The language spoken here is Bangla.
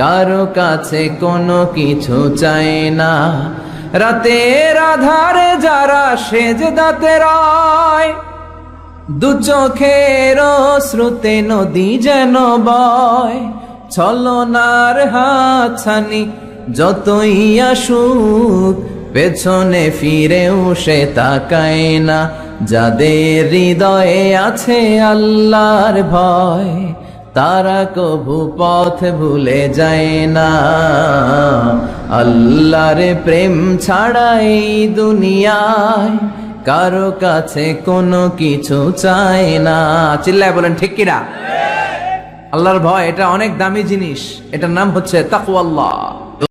কারও কাছে কোনো কিছু চায় না। রাতের আধারে যারা সেজ দাতে রয়, দু চোখের শ্রুতে নদী যেন বয়। ছলনার হাছানি যতই আসুক, পেছনে ফিরেও সে তাকায় না। যাদের হৃদয়ে আছে আল্লাহর ভয় তারা কভু পথ ভুলে যায় না। আল্লাহর প্রেম ছাড়াই দুনিয়ায় কারও কাছে কোনো কিছু চায় না। চিল্লায় বলেন, ঠিক কিরা আল্লাহর ভয়, এটা অনেক দামি জিনিস। এটার নাম হচ্ছে তাকওয়াল্লাহ।